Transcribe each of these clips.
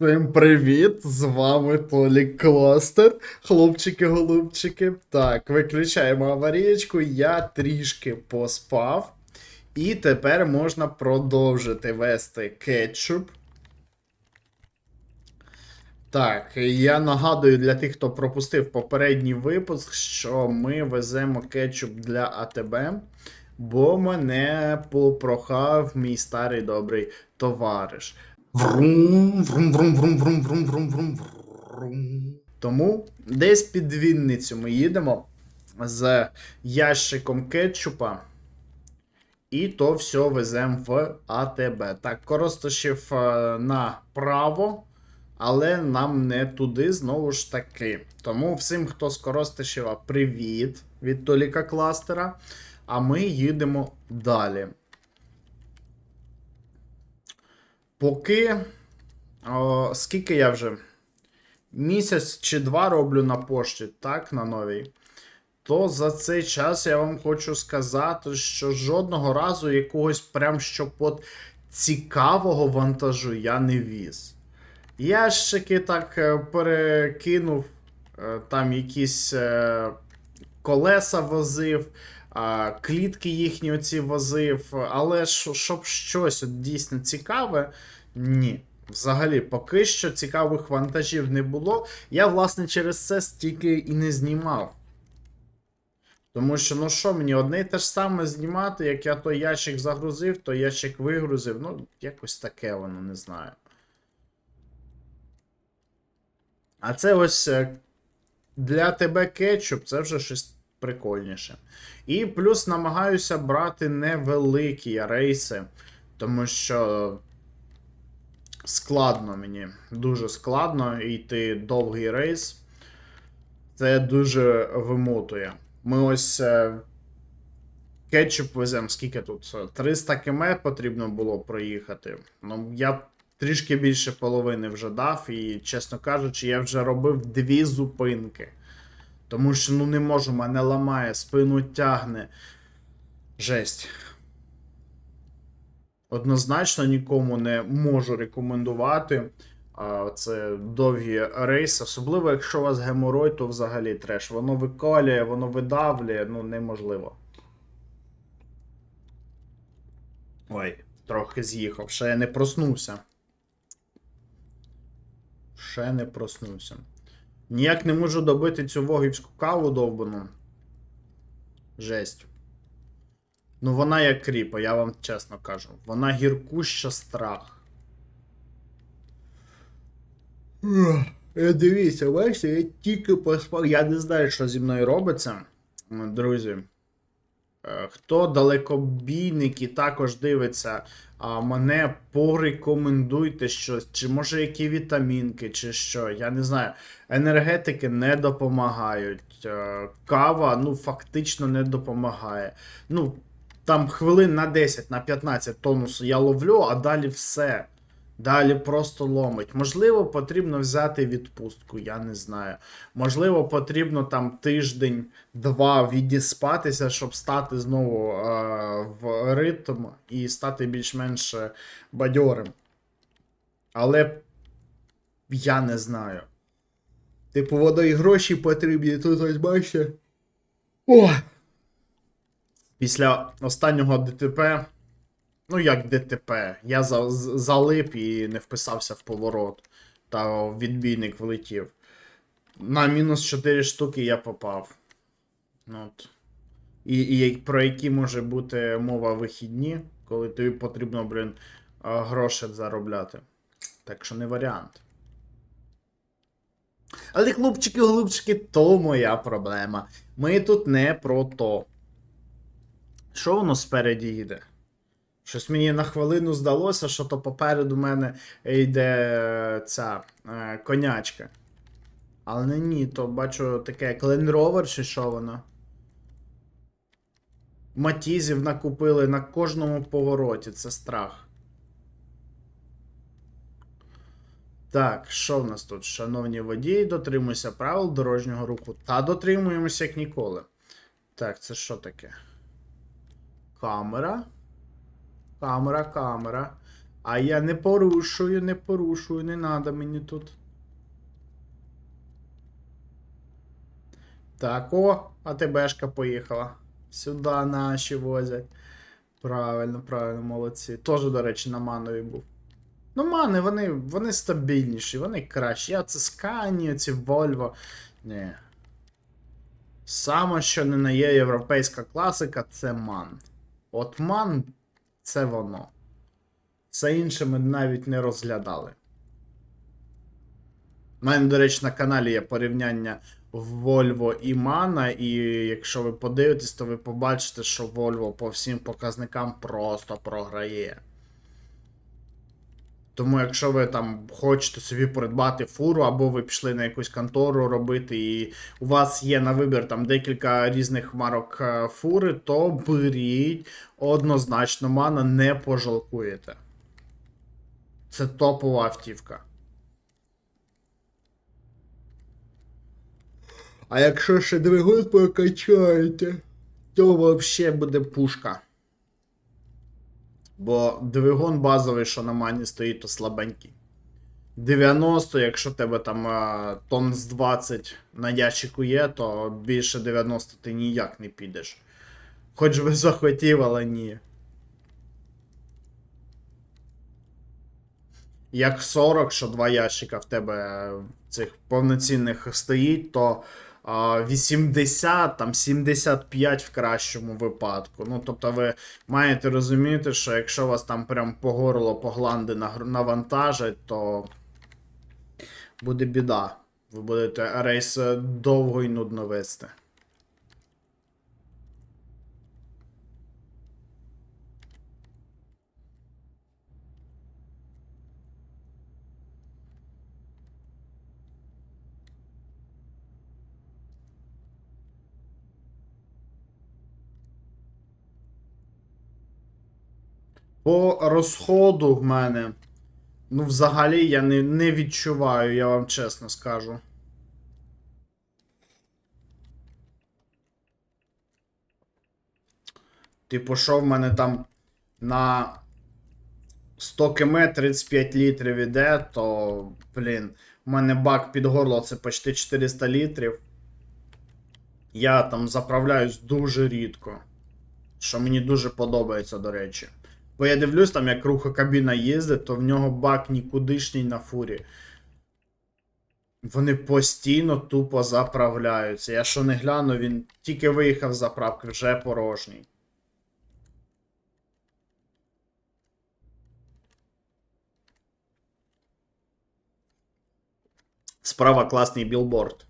Всім привіт! З вами Толік Кластер. Хлопчики-голубчики. Так, виключаємо аварієчку. Я трішки поспав. І тепер можна продовжити вести кетчуп. Так, я нагадую для тих, хто пропустив попередній випуск, що ми веземо кетчуп для АТБ, бо мене попрохав мій старий добрий товариш. Врум, врум, врум, врум, врум, врум, врум, врум, врум. Тому десь під Вінницю ми їдемо з ящиком кетчупа. І то все веземо в АТБ. Так, Коростишів е, направо, але нам не туди знову ж таки. Тому всім, хто з Коростишева, привіт від Толіка Кластера. А ми їдемо далі. Поки. О, скільки я вже? Місяць чи два роблю на пошті, так, на новій. То за цей час я вам хочу сказати, що жодного разу якогось прям щоб от цікавого вантажу я не віз. Ящики так е, перекинув, е, там якісь е, колеса возив, клітки їхні оці возив, але щоб щось от дійсно цікаве, ні. Взагалі, поки що цікавих вантажів не було. Я, власне, через це стільки і не знімав. Тому що, ну що, мені одне і те ж саме знімати, як я той ящик загрузив, той ящик вигрузив. Ну, якось таке воно, не знаю. А це ось е, для тебе кетчуп, це вже щось прикольніше. І плюс намагаюся брати невеликі рейси, тому що складно мені. Дуже складно йти довгий рейс. Це дуже вимотує. Ми ось е, кетчуп веземо, скільки тут? 300 км потрібно було проїхати. Ну, я трішки більше половини вже дав, і, чесно кажучи, я вже робив дві зупинки. Тому що ну не можу, мене ламає, спину тягне. Жесть. Однозначно нікому не можу рекомендувати. Це довгі рейси, особливо якщо у вас геморой, то взагалі треш. Воно виколює, воно видавлює, ну неможливо. Ой, трохи з'їхав. Ще я не проснувся. Ще не проснувся. Ніяк не можу добити цю вогівську каву довбану. Жесть. Ну, вона як кріпа, я вам чесно кажу. Вона гіркуща страх. Е, Дивіться, бачите, я тільки поспав. Я не знаю, що зі мною робиться. Друзі. Е, Хто далекобійник і також дивиться, а мене порекомендуйте щось, чи може які вітамінки, чи що. Я не знаю. Енергетики не допомагають. Е, Кава, ну, фактично не допомагає. Ну, там хвилин на 10, на 15 тонусу я ловлю, а далі все. Далі просто ломить. Можливо, потрібно взяти відпустку, я не знаю. Можливо, потрібно там тиждень-два відіспатися, щоб стати знову е, в ритм і стати більш-менш е, бадьорим. Але я не знаю. Типу, воно і гроші потрібні, тут ось бачите. О! Після останнього ДТП. Ну, як ДТП. Я за, залип і не вписався в поворот. Та відбійник влетів. На мінус 4 штуки я попав. Ну, от. І, і про які може бути мова вихідні, коли тобі потрібно, блін, гроші заробляти. Так що не варіант. Але хлопчики, голубчики, то моя проблема. Ми тут не про то. Що воно спереді їде? Щось мені на хвилину здалося, що то попереду мене йде е, ця е, конячка. Але не ні, то бачу таке Rover чи що воно. Матізів накупили на кожному повороті, це страх. Так, що в нас тут? Шановні водії, дотримуйся правил дорожнього руху. Та дотримуємося як ніколи. Так, це що таке? Камера. Камера, камера. А я не порушую, не порушую, не надо мені тут. Так, о, АТБшка поїхала. Сюди наші возять. Правильно, правильно, молодці. Тоже, до речі, на манові був. Ну, мани, вони, вони стабільніші, вони кращі. А це Scania, ці Volvo. Ні. Саме, що не на є європейська класика, це ман. От ман це воно. Все інше ми навіть не розглядали. У мене, до речі, на каналі є порівняння Volvo і Mana, і якщо ви подивитесь, то ви побачите, що Volvo по всім показникам просто програє. Тому, якщо ви там хочете собі придбати фуру, або ви пішли на якусь контору робити, і у вас є на вибір там декілька різних марок е, фури, то беріть однозначно мана не пожалкуєте. Це топова автівка. А якщо ще двигун прокачаєте, то взагалі буде пушка. Бо двигун базовий, що на мані стоїть, то слабенький. 90, якщо тебе там е, тонн з 20 на ящику є, то більше 90 ти ніяк не підеш. Хоч би захотів, але ні. Як 40, що два ящика в тебе цих повноцінних стоїть, то а, 80, там 75 в кращому випадку. Ну, тобто ви маєте розуміти, що якщо вас там прям по горло, по гланди навантажать, то буде біда. Ви будете рейс е, довго і нудно вести. По розходу в мене. Ну, взагалі, я не, не відчуваю, я вам чесно скажу. Типу, що в мене там на 100 км 35 літрів іде, то, блін, у мене бак під горло це почти 400 літрів. Я там заправляюсь дуже рідко. Що мені дуже подобається, до речі. Бо я дивлюсь, там, як рухокабіна їздить, то в нього бак нікудишній на фурі. Вони постійно тупо заправляються. Я що не гляну, він тільки виїхав з заправки, вже порожній. Справа класний білборд.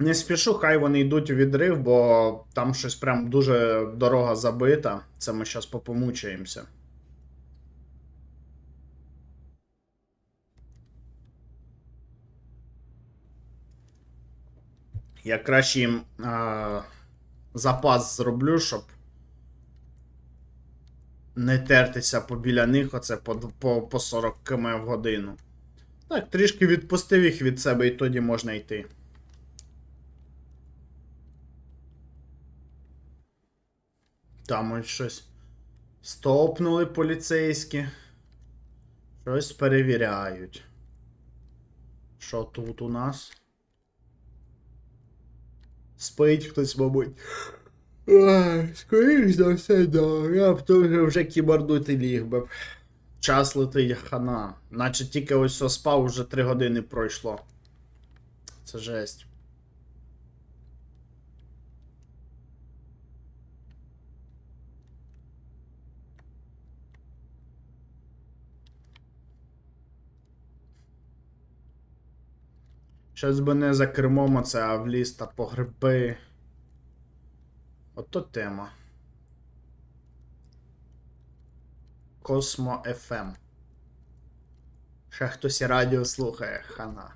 Не спішу, хай вони йдуть у відрив, бо там щось прям дуже дорога забита. Це ми зараз попомучаємося. Я краще їм а, запас зроблю, щоб не тертися побіля них, оце по, по, по 40 км в годину. Так, трішки відпустив їх від себе, і тоді можна йти. Там ось щось стопнули поліцейські. Щось перевіряють. Що тут у нас? Спить хтось, мабуть. Ай, скоріш за все, да. Я б теж вже кібордути ліг би. Час летить хана. Наче тільки ось спав, вже 3 години пройшло. Це жесть. Щось би не за кермом оце, а в ліс та по гриби. Ото тема. Космо FM. Ще хтось радіо слухає, хана.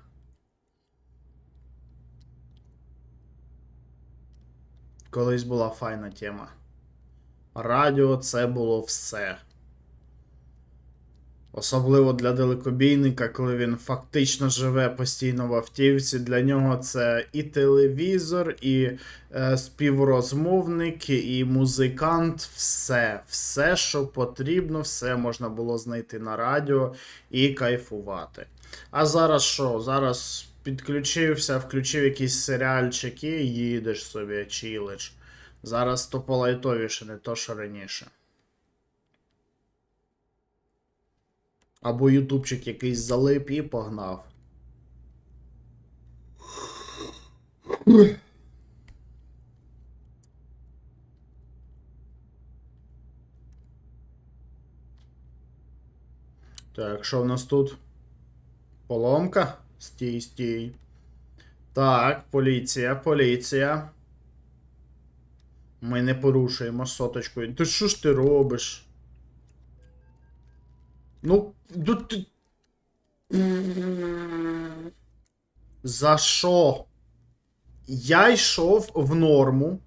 Колись була файна тема. Радіо це було все. Особливо для далекобійника, коли він фактично живе постійно в автівці. Для нього це і телевізор, і е, співрозмовник, і музикант. Все, все, що потрібно, все можна було знайти на радіо і кайфувати. А зараз що? Зараз підключився, включив якісь серіальчики, їдеш собі, чилиш. Зараз то полайтовіше, не то, що раніше. Або ютубчик якийсь залип і погнав. Так, що в нас тут? Поломка? Стій, стій. Так, поліція, поліція. Ми не порушуємо соточкою. Ти що ж ти робиш? Ну, ну ти. За що? Я йшов в норму.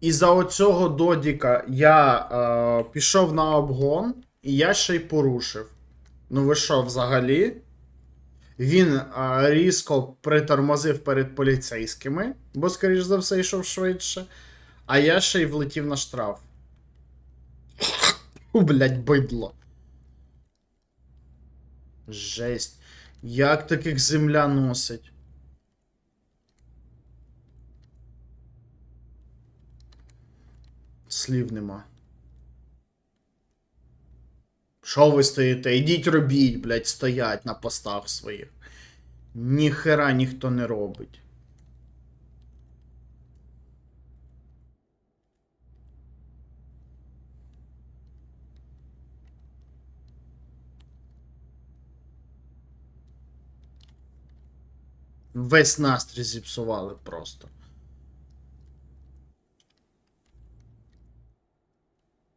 І за оцього додіка я е, пішов на обгон, і я ще й порушив. Ну ви що, взагалі? Він е, різко притормозив перед поліцейськими, бо, скоріш за все, йшов швидше. А я ще й влетів на штраф. У, блядь, бидло. Жесть. Як таких земля носить? Слів нема. Що ви стоїте? Ідіть робіть, блядь, стоять на постах своїх. Ніхера ніхто не робить. Весь настрій зіпсували просто.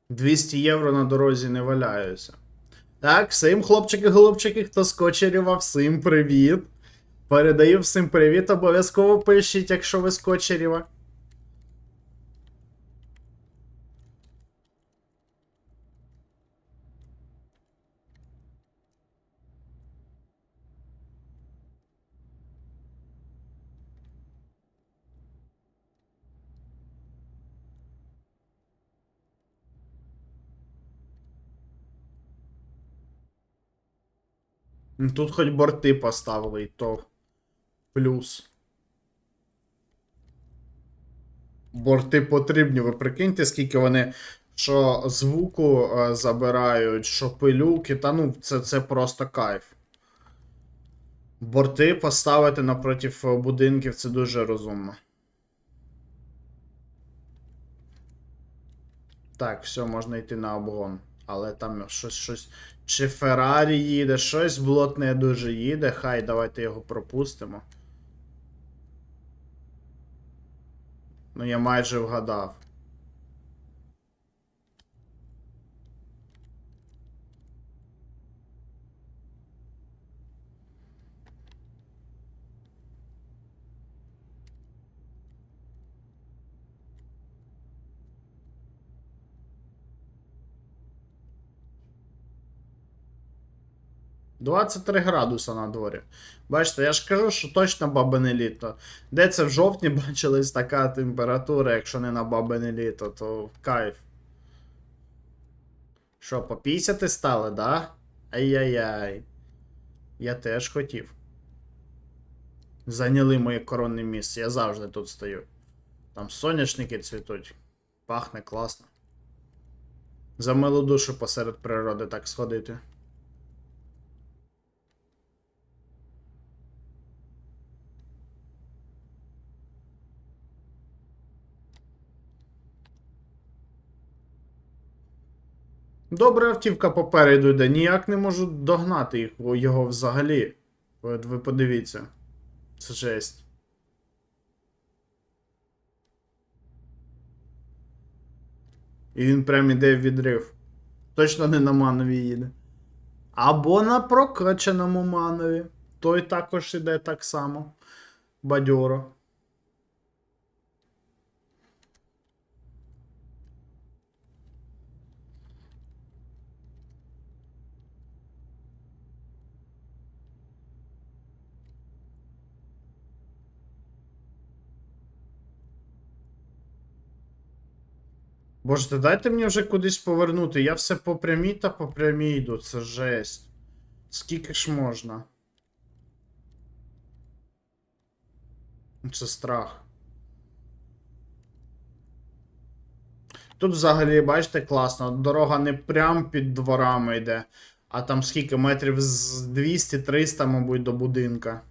Двісті євро на дорозі не валяюся. Так, всім хлопчики-голубчики, хто скочерював, всім привіт. Передаю всім привіт, обов'язково пишіть, якщо ви з Тут хоч борти поставили, і то плюс. Борти потрібні, ви прикиньте, скільки вони що звуку е, забирають, що пилюки, та ну це, це просто кайф. Борти поставити напротив е, будинків це дуже розумно. Так, все, можна йти на обгон. Але там щось, щось. Чи Феррарі їде, щось блот не дуже їде. Хай, давайте його пропустимо. Ну, я майже вгадав. Двадцять три градуса на дворі. Бачите, я ж кажу, що точно бабине літо. Де це в жовтні бачилась така температура, якщо не на бабине літо, то кайф. Що, по 50 стали, да? Ай-яй-яй. Я теж хотів. Зайняли моє коронне місце. Я завжди тут стою. Там соняшники цвітуть. Пахне класно. За милу душу посеред природи так сходити. Добре, автівка попереду йде, ніяк не можу догнати їх, його взагалі. От ви подивіться. Це жесть. І він прям іде в відрив. Точно не на манові їде. Або на прокачаному манові. Той також іде так само. Бадьоро. Боже, дайте мені вже кудись повернути. Я все по прямій та по прямій йду. Це жесть. Скільки ж можна? Ну, Це страх. Тут взагалі, бачите, класно. Дорога не прям під дворами йде, а там скільки метрів з 200-300, мабуть, до будинка.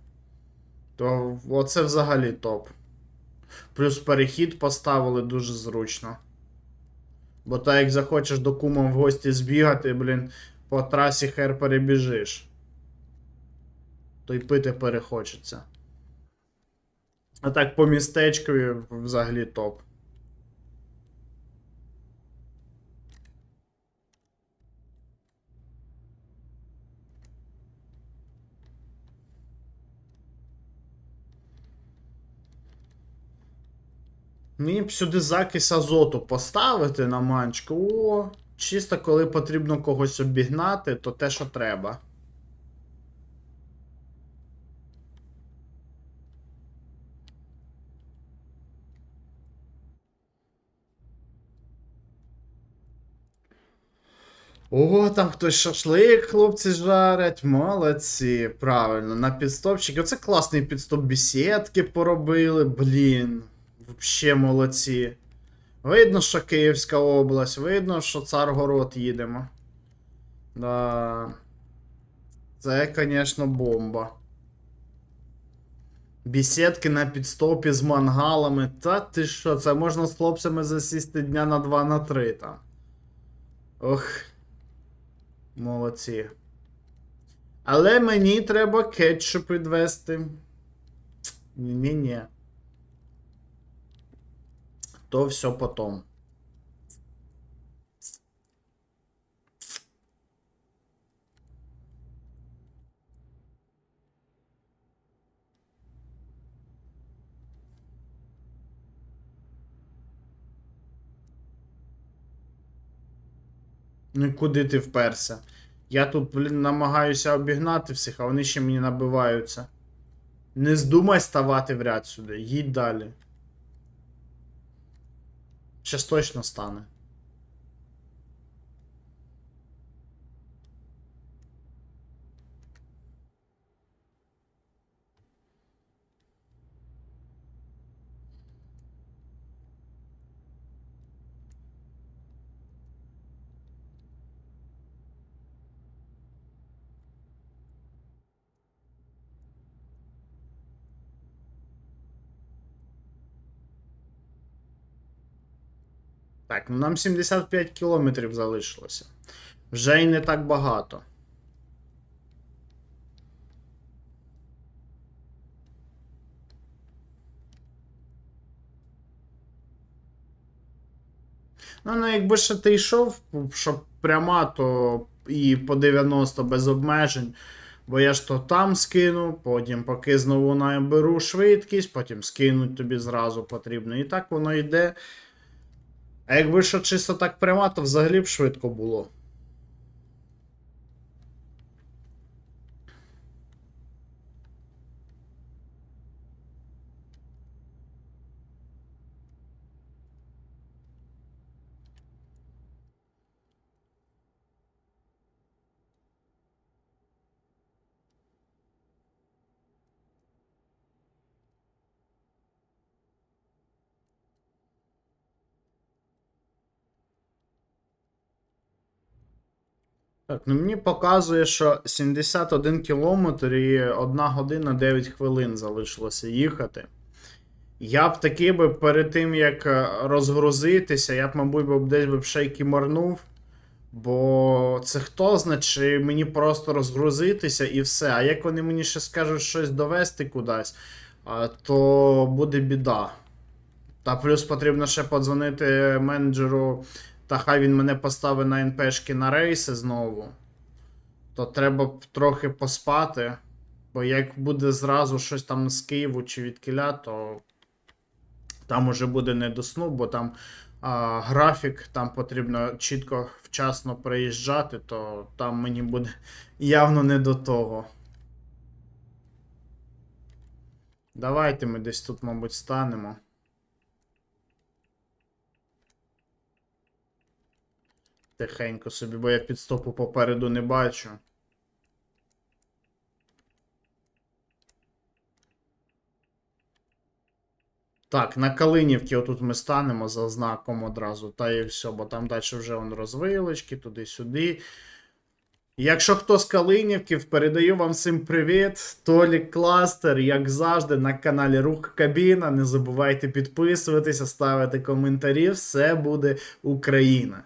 То оце взагалі топ. Плюс перехід поставили дуже зручно. Бо так як захочеш до кума в гості збігати, блін, по трасі хер перебіжиш. То й пити перехочеться. А так по містечкові взагалі топ. Мені б сюди закись азоту поставити на манчку. О, чисто коли потрібно когось обігнати, то те, що треба. О, там хтось шашлик, хлопці жарять, молодці. Правильно, на підстопчик. Оце класний підстоп бесідки поробили, блін. Вообще молодці. Видно, що Київська область, видно, що Царгород їдемо. Да. Це, звісно, бомба. Бесідки на підстопі з мангалами. Та ти що, це можна з хлопцями засісти дня на 2 на 3 там. Ох. Молодці. Але мені треба кетчуп відвести. Ні-ні. То все потом. Ну куди ти вперся? Я тут, блін, намагаюся обігнати всіх, а вони ще мені набиваються. Не здумай ставати в ряд сюди, їдь далі. Щас точно стане. Так, ну нам 75 кілометрів залишилося. Вже й не так багато. Ну, ну, якби ще ти йшов, щоб пряма, то і по 90 без обмежень. Бо я ж то там скину, потім поки знову наберу швидкість, потім скинуть тобі зразу потрібно. І так воно йде. А якби що чисто так пряма, то взагалі б швидко було. Так, ну мені показує, що 71 кілометр і 1 година 9 хвилин залишилося їхати. Я б таки би перед тим, як е, розгрузитися, я б, мабуть, би десь би шейки марнув. Бо це хто знає, мені просто розгрузитися і все. А як вони мені ще скажуть щось довести кудись, то буде біда. Та плюс потрібно ще подзвонити менеджеру, та хай він мене поставить на НПшки на рейси знову. То треба трохи поспати. Бо як буде зразу щось там з Києву чи від Кіля, то там уже буде не до сну, бо там а, графік, там потрібно чітко вчасно приїжджати, то там мені буде явно не до того. Давайте ми десь тут, мабуть, станемо. Тихенько собі, бо я підстопу попереду не бачу. Так, на Калинівці отут ми станемо за знаком одразу, та і все, бо там далі вже вон розвилочки, туди-сюди. Якщо хто з Калинівків, передаю вам всім привіт. Толік Кластер, як завжди, на каналі Рух Кабіна. Не забувайте підписуватися, ставити коментарі. Все буде Україна.